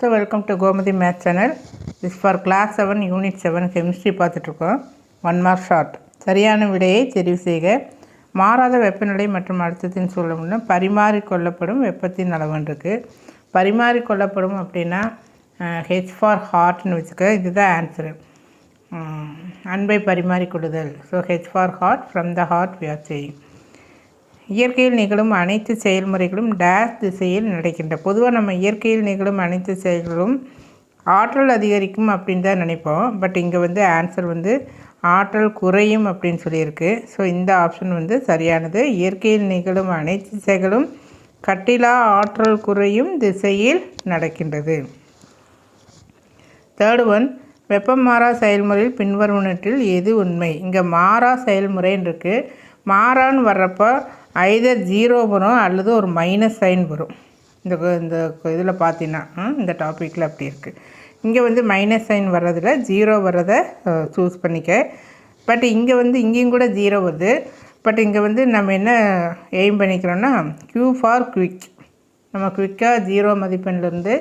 So welcome to Gomathi math channel this for class seven unit seven chemistry பார்த்துட்ருக்கோம் one mark short சரியான விடையை தெரிவு செய்க. மாறாத வெப்பநிலை மற்றும் அழுத்தத்தின் சூழல்னு பரிமாறிக்கொள்ளப்படும் வெப்பத்தின் அளவுன்னு இருக்குது பரிமாறிக்கொள்ளப்படும் அப்படின்னா ஹெச் ஃபார் ஹார்ட்னு வச்சுக்க இதுதான் ஆன்சரு அன்பை பரிமாறிக்கொள்ளுதல் so H for heart from the heart we are செய்யும் இயற்கையில் நிகழும் அனைத்து செயல்முறைகளும் டேஷ் திசையில் நடக்கின்ற. பொதுவாக நம்ம இயற்கையில் நிகழும் அனைத்து செயல்களும் ஆற்றல் அதிகரிக்கும் அப்படின்னு தான் நினைப்போம். பட் இங்கே வந்து ஆன்சர் வந்து ஆற்றல் குறையும் அப்படின்னு சொல்லியிருக்கு. ஸோ இந்த ஆப்ஷன் வந்து சரியானது. இயற்கையில் நிகழும் அனைத்து திசைகளும் கட்டிலா ஆற்றல் குறையும் திசையில் நடக்கின்றது. தேர்டு ஒன் வெப்பம் மாறா செயல்முறையில் பின்வருவனற்றில் எது உண்மை? இங்கே மாறா செயல்முறைன்னு இருக்குது மாறான்னு வர்றப்போ ஐதர் ஜீரோ வரும் அல்லது ஒரு மைனஸ் சைன் வரும். இந்த இந்த இதில் பார்த்தீங்கன்னா இந்த டாப்பிக்கில் அப்படி இருக்குது இங்கே வந்து மைனஸ் சைன் வர்றதில் ஜீரோ வர்றதை சூஸ் பண்ணிக்க. பட் இங்கே வந்து இங்கேயும் கூட ஜீரோ வருது. பட் இங்கே வந்து நம்ம என்ன எய்ம் பண்ணிக்கிறோன்னா க்யூ ஃபார் குவிக் நம்ம குவிக்காக ஜீரோ மதிப்பெண்லேருந்து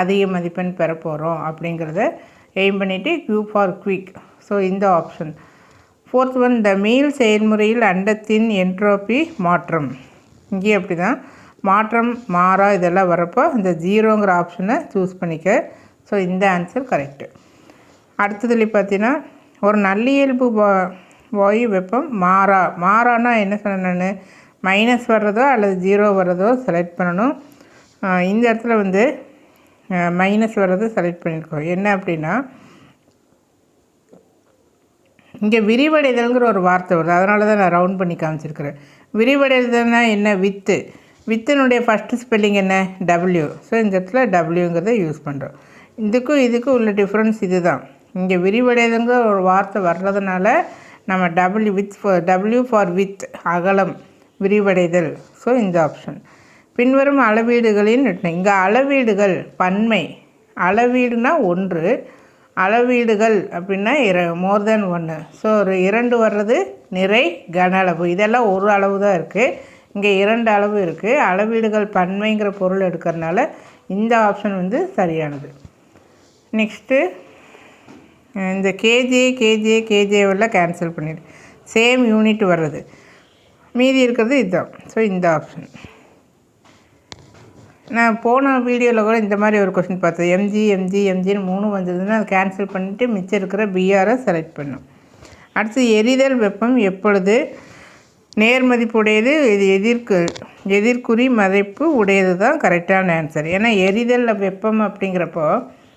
அதிக மதிப்பெண் பெற போகிறோம் அப்படிங்கிறத எய்ம் பண்ணிவிட்டு க்யூ ஃபார் குவிக் ஸோ இந்த option fourth one the meal செயல்முறையில் அண்டத்தின் என்ட்ரோபி மாற்றம். இங்கேயும் அப்படி தான் மாற்றம் மாறா இதெல்லாம் வரப்போ இந்த ஜீரோங்கிற ஆப்ஷனை சூஸ் பண்ணிக்க. ஸோ இந்த ஆன்சர் கரெக்டு அடுத்ததுல பார்த்தீங்கன்னா ஒரு நல்லியல்பு வாயு வெப்பம் மாறா. மாறானா என்ன சொன்னேன் நான்? மைனஸ் வர்றதோ அல்லது ஜீரோ வர்றதோ செலக்ட் பண்ணணும். இந்த இடத்துல வந்து மைனஸ் வர்றதை செலக்ட் பண்ணியிருக்கோம் என்ன அப்படின்னா இங்கே விரிவடைதல்ங்கிற ஒரு வார்த்தை வருது. அதனால தான் நான் ரவுண்ட் பண்ணி காமிச்சிருக்கிறேன். விரிவடைதல்னா என்ன? வித்து. வித்தினுடைய ஃபஸ்ட்டு ஸ்பெல்லிங் என்ன? டபிள்யூ ஸோ இந்த இடத்துல டபிள்யூங்கிறத யூஸ் பண்ணுறோம் இதுக்கும் இதுக்கும் உள்ள டிஃப்ரென்ஸ் இது தான் இங்கே விரிவடைதல்ங்கிற ஒரு வார்த்தை வர்றதுனால நம்ம W width for W for width அகலம் விரிவடைதல். ஸோ இந்த ஆப்ஷன் பின்வரும் அளவீடுகளின் இங்கே அளவீடுகள் பன்மை. அளவீடுனா ஒன்று. அளவீடுகள் அப்படின்னா இர மோர் தேன் ஒன்று ஸோ ஒரு இரண்டு வர்றது நிறை கன அளவு. இதெல்லாம் ஒரு அளவு தான் இருக்குது இங்கே இரண்டு அளவு இருக்குது அளவீடுகள் பன்மைங்கிற பொருள் எடுக்கிறதுனால இந்த ஆப்ஷன் வந்து சரியானது. நெக்ஸ்ட்டு இந்த கேஜே கேஜே கேஜேவெல்லாம் கேன்சல் பண்ணிடு. சேம் யூனிட் வர்றது. மீதி இருக்கிறது இதுதான். ஸோ இந்த ஆப்ஷன் நான் போன வீடியோவில் கூட இந்த மாதிரி ஒரு கொஷின் பார்த்தேன் எம்ஜி எம்ஜி எம்ஜின்னு மூணு வந்ததுன்னா அதை கேன்சல் பண்ணிவிட்டு மிச்சம் இருக்கிற பிஆரை செலக்ட் பண்ணும். அடுத்து எரிதல் வெப்பம் எப்பொழுது? நேர்மதிப்புடையது இது எதிர்க்கு எதிர்குறி மதிப்பு உடையது தான் கரெக்டான ஆன்சர் ஏன்னா எரிதலில் வெப்பம் அப்படிங்கிறப்போ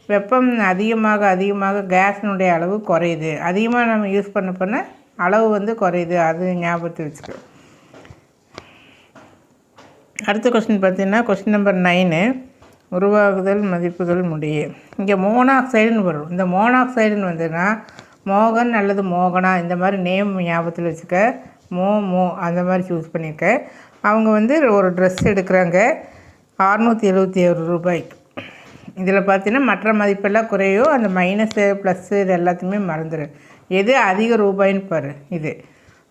வெப்பம் அதிகமாக அதிகமாக கேஸினுடைய அளவு குறையுது. அதிகமாக நம்ம யூஸ் பண்ண பண்ண அளவு வந்து குறையுது. அது ஞாபகத்தை வச்சுக்கோ. அடுத்த கொஸ்டின் பார்த்தீங்கன்னா கொஸ்டின் நம்பர் நைனு உருவாகுதல் மதிப்புகள் முடிய இங்கே மோனாக்சைடுன்னு வரும். இந்த மோனாக்சைடுன்னு வந்துன்னா மோகன் அல்லது மோகனா இந்த மாதிரி நேம் ஞாபகத்தில் வச்சுக்க மோ மோ அந்த மாதிரி சூஸ் பண்ணியிருக்கேன் அவங்க வந்து ஒரு ட்ரெஸ் எடுக்கிறாங்க. அறநூற்றி எழுபத்தி ஏழு ரூபாய்க்கு. இதில் பார்த்தீங்கன்னா மற்ற மதிப்பெல்லாம் குறையோ அந்த மைனஸு ப்ளஸ்ஸு இது எல்லாத்தையுமே மறந்துடும் எது அதிக ரூபாயின்னு பாரு இது.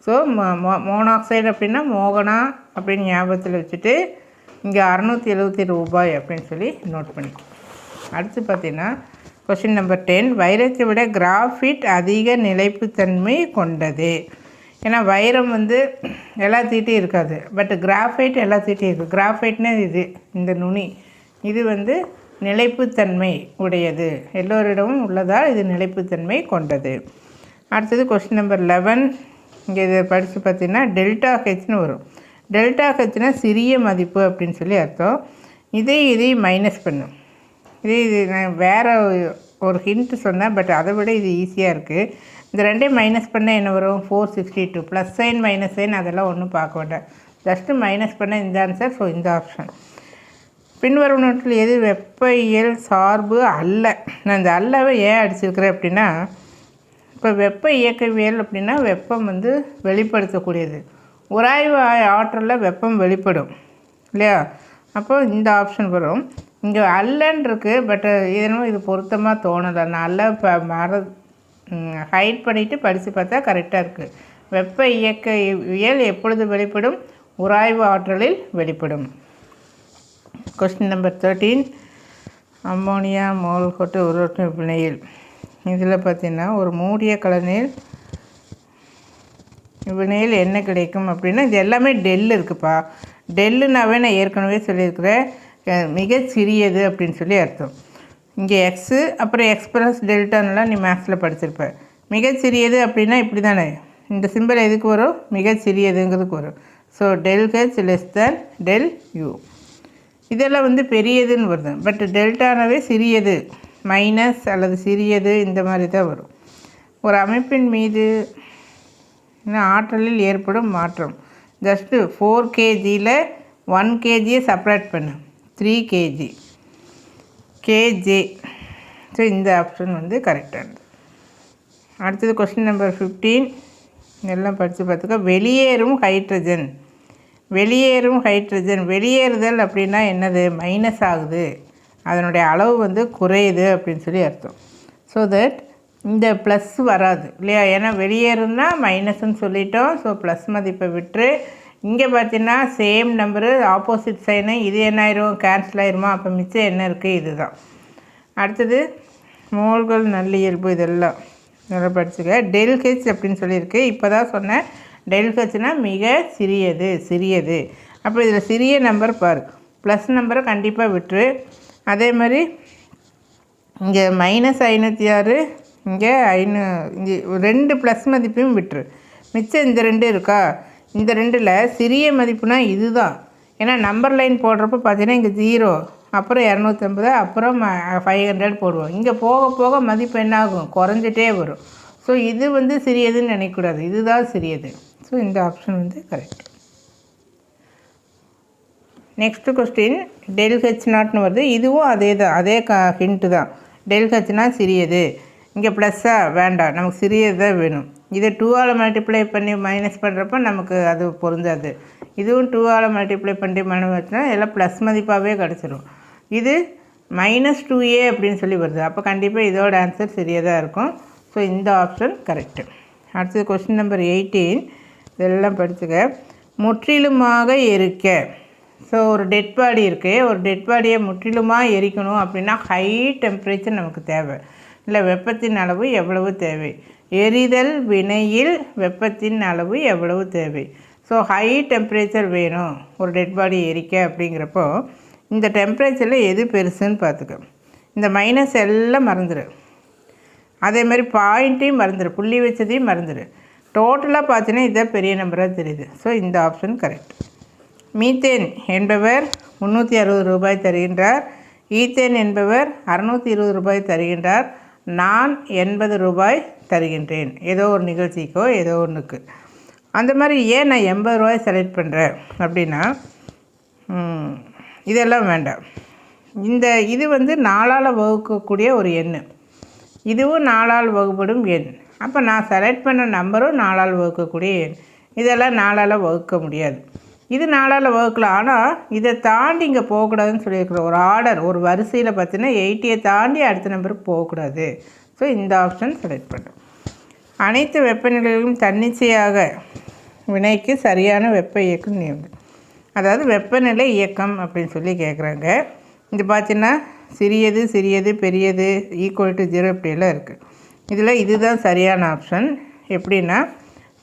ஸோ மோ மோனாக்சைடு அப்படின்னா மோகனா அப்படின்னு ஞாபகத்தில் வச்சுட்டு இங்கே அறநூற்றி எழுபத்தி ரூபாய் அப்படின்னு சொல்லி நோட் பண்ணி அடுத்து பார்த்தீங்கன்னா கொஷின் நம்பர் டென் வைரத்தை விட கிராஃபிட் அதிக நிலைப்புத்தன்மை கொண்டது. ஏன்னா வைரம் வந்து எல்லாத்திட்டையும் இருக்காது. பட் கிராஃபைட் எல்லாத்திட்டையும் இருக்குது கிராஃபைட்னு இது இந்த நுனி. இது வந்து நிலைப்புத்தன்மை உடையது. எல்லோரிடமும் உள்ளதால் இது நிலைப்புத்தன்மை கொண்டது. அடுத்தது கொஷின் நம்பர் லெவன் இங்கே இதை படித்து பார்த்தீங்கன்னா டெல்டா ஹெச்னு வரும். டெல்டா ஹெச்னா சிறிய மதிப்பு அப்படின்னு சொல்லி அர்த்தம். இதே இதையும் மைனஸ் பண்ணும். இதே இது நான் வேறு ஒரு ஹிண்ட்டு சொன்னேன் பட் அதை விட இது ஈஸியாக இருக்குது இந்த ரெண்டையும் மைனஸ் பண்ணால் என்ன வரும்? Four sixty two plus sign minus sign அதெல்லாம் ஒன்றும் பார்க்க வேண்டாம். ஜஸ்ட்டு மைனஸ் பண்ண இந்த ஆன்சர் ஸோ இந்த ஆப்ஷன் பின்வரும் நோட்டில் எது வெப்ப இயல் சார்பு அல்ல? நான் இந்த அல்லவை ஏன் அடிச்சிருக்கிறேன் அப்படின்னா இப்போ வெப்ப இயக்கவியல் அப்படின்னா வெப்பம் வந்து வெளிப்படுத்தக்கூடியது. உராய்வு ஆற்றலில் வெப்பம் வெளிப்படும். இல்லையா? அப்போ இந்த ஆப்ஷன் வரும். இங்கே அல்லன்னு இருக்குது பட் இதனும் இது பொருத்தமாக தோணலை. நான் அல்ல இப்போ மற ஹைட் பண்ணிவிட்டு படித்து பார்த்தா கரெக்டாக இருக்குது வெப்ப இயக்கவியல் எப்பொழுது வெளிப்படும்? உராய்வு ஆற்றலில் வெளிப்படும். Question number thirteen ammonia mole கொட்டு உருட்டு வினையில் இதில் பார்த்தீங்கன்னா ஒரு மூடிய கலனில் வினையில் என்ன கிடைக்கும் அப்படின்னா இது எல்லாமே டெல் இருக்குப்பா. டெல்லுனாவே நான் ஏற்கனவே சொல்லியிருக்கிறேன். மிக சிறியது அப்படின்னு சொல்லி அர்த்தம். இங்கே எக்ஸு அப்புறம் எக்ஸ் ப்ளஸ் டெல்டான்லாம் நீ மேக்ஸில் படிச்சிருப்ப. மிக சிறியது அப்படின்னா இப்படி தானே இந்த சிம்பிள் எதுக்கு வரும்? மிக சிறியதுங்கிறதுக்கு வரும். So del H less than del U இதெல்லாம் வந்து பெரியதுன்னு வருது. பட் டெல்டானாவே சிறியது. மைனஸ் அல்லது சிறியது இந்த மாதிரி தான் வரும். ஒரு அமைப்பின் மீது ஆற்றலில் ஏற்படும் மாற்றம். ஜஸ்ட்டு ஃபோர் கேஜியில் ஒன் கேஜியை செப்பரேட் பண்ணு. த்ரீ கேஜி கேஜே ஸோ இந்த ஆப்ஷன் வந்து கரெக்டானது அடுத்தது கொஸ்டின் நம்பர் ஃபிஃப்டீன் எல்லாம் படித்து பார்த்துக்க. வெளியேறும் ஹைட்ரஜன் வெளியேறும் ஹைட்ரஜன் வெளியேறுதல் அப்படின்னா என்னது? மைனஸ் ஆகுது. அதனுடைய அளவு வந்து குறையுது அப்படின்னு சொல்லி அர்த்தம். ஸோ தட் இந்த ப்ளஸ் வராது இல்லையா? ஏன்னா வெளியேறும்னா மைனஸ்ன்னு சொல்லிட்டோம். ஸோ ப்ளஸ் மதிப்பை விட்டுரு. இங்கே பார்த்தீங்கன்னா சேம் நம்பரு ஆப்போசிட் சைனு இது என்ன ஆயிரும்? கேன்சல் ஆயிருமா? அப்போ மிச்சம் என்ன இருக்குது இதுதான். அடுத்தது மோல்கள் நல்லியல்பு இதெல்லாம். நல்லா படிச்சுக்க. டெல்ஹெச் அப்படின்னு சொல்லியிருக்கு. இப்போ தான் சொன்னேன் டெல்ஹெச்னால் மிக சிறியது சிறியது. அப்போ இதில் சிறிய நம்பர் பாரு. ப்ளஸ் நம்பரை கண்டிப்பாக விட்டுரு. அதே மாதிரி இங்கே மைனஸ் ஐநூற்றி ஆறு இங்கே ஐநூ இங்கே ரெண்டு ப்ளஸ் மதிப்பையும் விட்டுரு. மிச்சம் இந்த ரெண்டு இருக்கா? இந்த ரெண்டில் சிறிய மதிப்புனா இதுதான். ஏன்னா நம்பர் லைன் போடுறப்ப பார்த்தீங்கன்னா இங்கே ஜீரோ அப்புறம் இரநூத்தம்பது அப்புறம் ஃபைவ் ஹண்ட்ரட் போடுவோம். இங்கே போக போக மதிப்பு என்ன ஆகும் குறைஞ்சிட்டே வரும். ஸோ இது வந்து சிறியதுன்னு நினைக்கக்கூடாது. இதுதான் சிறியது. ஸோ இந்த ஆப்ஷன் வந்து correct next question del H நாட்னு வருது. இதுவும் அதே தான் அதே க ஹிண்ட்டு தான். டெல் ஹெச்னா சிறியது. இங்கே ப்ளஸ்ஸாக வேண்டாம். நமக்கு சிறியது தான் வேணும். இதை டூவால் மல்டிப்ளை பண்ணி மைனஸ் பண்ணுறப்ப நமக்கு அது பொருந்தாது. இதுவும் டூவால் மல்டிப்ளை பண்ணி மைனஸ் வச்சுனா எல்லாம் ப்ளஸ் மதிப்பாகவே கிடச்சிரும். இது மைனஸ் டூ ஏ அப்படின்னு சொல்லி வருது. அப்போ கண்டிப்பாக இதோட ஆன்சர் சிறியதாக இருக்கும். ஸோ இந்த ஆப்ஷன் கரெக்டு அடுத்தது கொஸ்டின் நம்பர் எயிட்டீன் இதெல்லாம் படிச்சுக்க. முற்றிலுமாக எரிக்க. ஸோ ஒரு டெட் பாடி இருக்குது ஒரு டெட் பாடியை முற்றிலுமாக எரிக்கணும் அப்படின்னா ஹை டெம்பரேச்சர் நமக்கு தேவை. இல்லை வெப்பத்தின் அளவு எவ்வளவு தேவை? எரிதல் வினையில் வெப்பத்தின் அளவு எவ்வளவு தேவை? ஸோ ஹை டெம்பரேச்சர் வேணும். ஒரு டெட் பாடி எரிக்க அப்படிங்கிறப்போ இந்த டெம்பரேச்சரில் எது பெருசுன்னு பார்த்துக்க. இந்த மைனஸ் எல்லாம் மறந்துடு அதே மாதிரி பாயிண்ட்டையும் மறந்துடு புள்ளி வச்சதையும் மறந்துடு டோட்டலாக பார்த்தீங்கன்னா இதான் பெரிய நம்பராக தெரியுது. ஸோ இந்த ஆப்ஷன் கரெக்ட் மீத்தேன் என்பவர் முந்நூற்றி அறுபது ரூபாய் தருகின்றார். ஈத்தேன் என்பவர் அறநூற்றி இருபது ரூபாய் தருகின்றார். நான் எண்பது ரூபாய் தருகின்றேன். ஏதோ ஒரு நிகழ்ச்சிக்கோ ஏதோ ஒன்றுக்கு அந்த மாதிரி ஏன் நான் எண்பது ரூபாய் செலக்ட் பண்ணுறேன் அப்படின்னா இதெல்லாம் வேண்டாம். இந்த இது வந்து நாளால் வகுக்கக்கூடிய ஒரு எண் இதுவும் நாலால் வகுப்படும் எண். அப்போ நான் செலக்ட் பண்ண நம்பரும் நாளால் வகுக்கக்கூடிய எண். இதெல்லாம் நாளால் வகுக்க முடியாது. இது நாளால் வகுக்கலாம் ஆனால் இதை தாண்டி இங்கே போகக்கூடாதுன்னு சொல்லியிருக்கிற ஒரு ஆர்டர் ஒரு வரிசையில் பார்த்தீங்கன்னா எயிட்டியை தாண்டி அடுத்த நம்பருக்கு போகக்கூடாது. ஸோ இந்த ஆப்ஷன் செலக்ட் பண்ணும். அனைத்து வெப்பநிலைகளும் தன்னிச்சையாக வினைக்கு சரியான வெப்ப இயக்கம் நியமனம். அதாவது வெப்பநிலை இயக்கம் அப்படின்னு சொல்லி கேட்குறாங்க இது பார்த்தீங்கன்னா சிறியது சிறியது பெரியது ஈக்குவல் டு ஜீரோ இப்படியெல்லாம் இருக்குது இதில் இதுதான் சரியான ஆப்ஷன் எப்படின்னா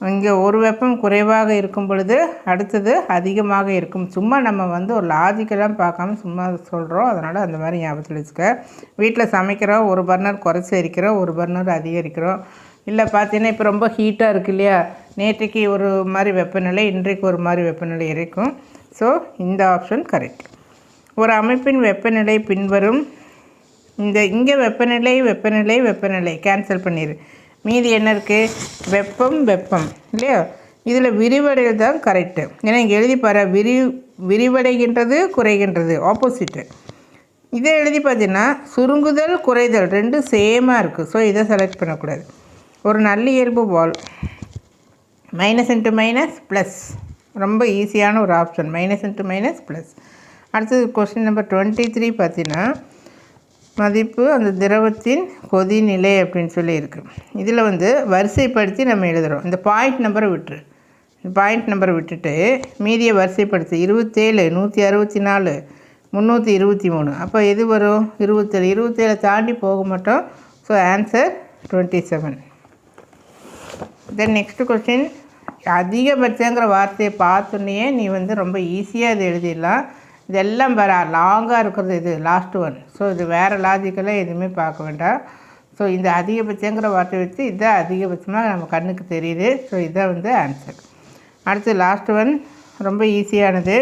இங்கே ஒரு வெப்பம் குறைவாக இருக்கும் பொழுது அடுத்தது அதிகமாக இருக்கும். சும்மா நம்ம வந்து ஒரு லாஜிக்கெல்லாம் பார்க்காம சும்மா சொல்கிறோம் அதனால் அந்த மாதிரி ஞாபகத்தில் வச்சுக்க. வீட்டில் சமைக்கிறோம் ஒரு பர்னர் குறைச்சி எரிக்கிறோம் ஒரு பர்னர் அதிகரிக்கிறோம். இல்லை பார்த்தீங்கன்னா இப்போ ரொம்ப ஹீட்டாக இருக்கு இல்லையா? நேற்றைக்கு ஒரு மாதிரி வெப்பநிலை இன்றைக்கு ஒரு மாதிரி வெப்பநிலை இருக்கும். ஸோ இந்த ஆப்ஷன் கரெக்ட் ஒரு அமைப்பின் வெப்பநிலை பின்வரும். இந்த இங்கே வெப்பநிலை வெப்பநிலை வெப்பநிலை. கேன்சல் பண்ணிடு மீதி என்ன இருக்குது வெப்பம் வெப்பம். இல்லையா? இதில் விரிவடைகிறது தான் கரெக்டு ஏன்னா இங்கே எழுதி பாரு விரி விரிவடைகின்றது குறைகின்றது ஆப்போசிட்டு இதை எழுதி பார்த்தீங்கன்னா சுருங்குதல் குறைதல் ரெண்டும் சேமாக இருக்குது ஸோ இதை செலக்ட் பண்ணக்கூடாது. ஒரு நல்ல இயல்பு பால் மைனஸ் இன்ட்டு மைனஸ் ப்ளஸ் ரொம்ப ஈஸியான ஒரு option minus into minus plus அடுத்தது கொஸ்டின் நம்பர் டுவெண்ட்டி த்ரீ பார்த்தீங்கன்னா மதிப்பு அந்த திரவத்தின் கொதிநிலை அப்படின்னு சொல்லி இருக்குது இதில் வந்து வரிசைப்படுத்தி நம்ம எழுதுகிறோம் இந்த பாயிண்ட் நம்பரை விட்டுரு. பாயிண்ட் நம்பரை விட்டுட்டு மீதியை வரிசைப்படுத்தி. இருபத்தேழு நூற்றி அறுபத்தி நாலு முந்நூற்றி இருபத்தி மூணு அப்போ எது வரும்? இருபத்தேழு. இருபத்தேழை தாண்டி போக மாட்டோம். So answer twenty seven then next question அதிகபட்சங்கிற வார்த்தையை பார்த்தோன்னே நீ வந்து ரொம்ப ஈஸியாக இது எழுதிடலாம். இதெல்லாம் வர லாங்காக இருக்கிறது இது லாஸ்ட் ஒன் ஸோ இது வேறு லாஜிக்கெல்லாம் எதுவுமே பார்க்க வேண்டாம். ஸோ இந்த அதிகபட்சங்கிற வார்த்தை வச்சு இதான் அதிகபட்சமாக நம்ம கண்ணுக்கு தெரியுது. ஸோ இதான் வந்து ஆன்சர் அடுத்து லாஸ்ட் ஒன் ரொம்ப ஈஸியானது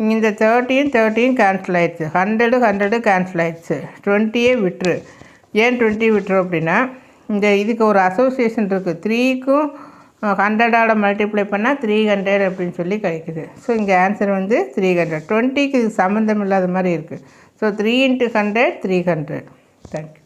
இந்த தேர்ட்டியும் தேர்ட்டியும் கேன்சல் ஆயிடுச்சு. ஹண்ட்ரடு ஹண்ட்ரடு கேன்சல் ஆயிடுச்சு. டுவெண்ட்டியே விட்டுரு. ஏன் டுவெண்ட்டி விட்டுரு அப்படின்னா இந்த இதுக்கு ஒரு அசோசியேஷன் இருக்குது த்ரீக்கும் ஹண்ட்ரடால் மல்டிப்ளை பண்ணால் த்ரீ ஹண்ட்ரட் அப்படின்னு சொல்லி கிடைக்குது. ஸோ இங்கே ஆன்சர் வந்து த்ரீ ஹண்ட்ரட் டுவெண்ட்டிக்கு இது சம்மந்தம் இல்லாத மாதிரி இருக்குது so three into hundred three hundred thank you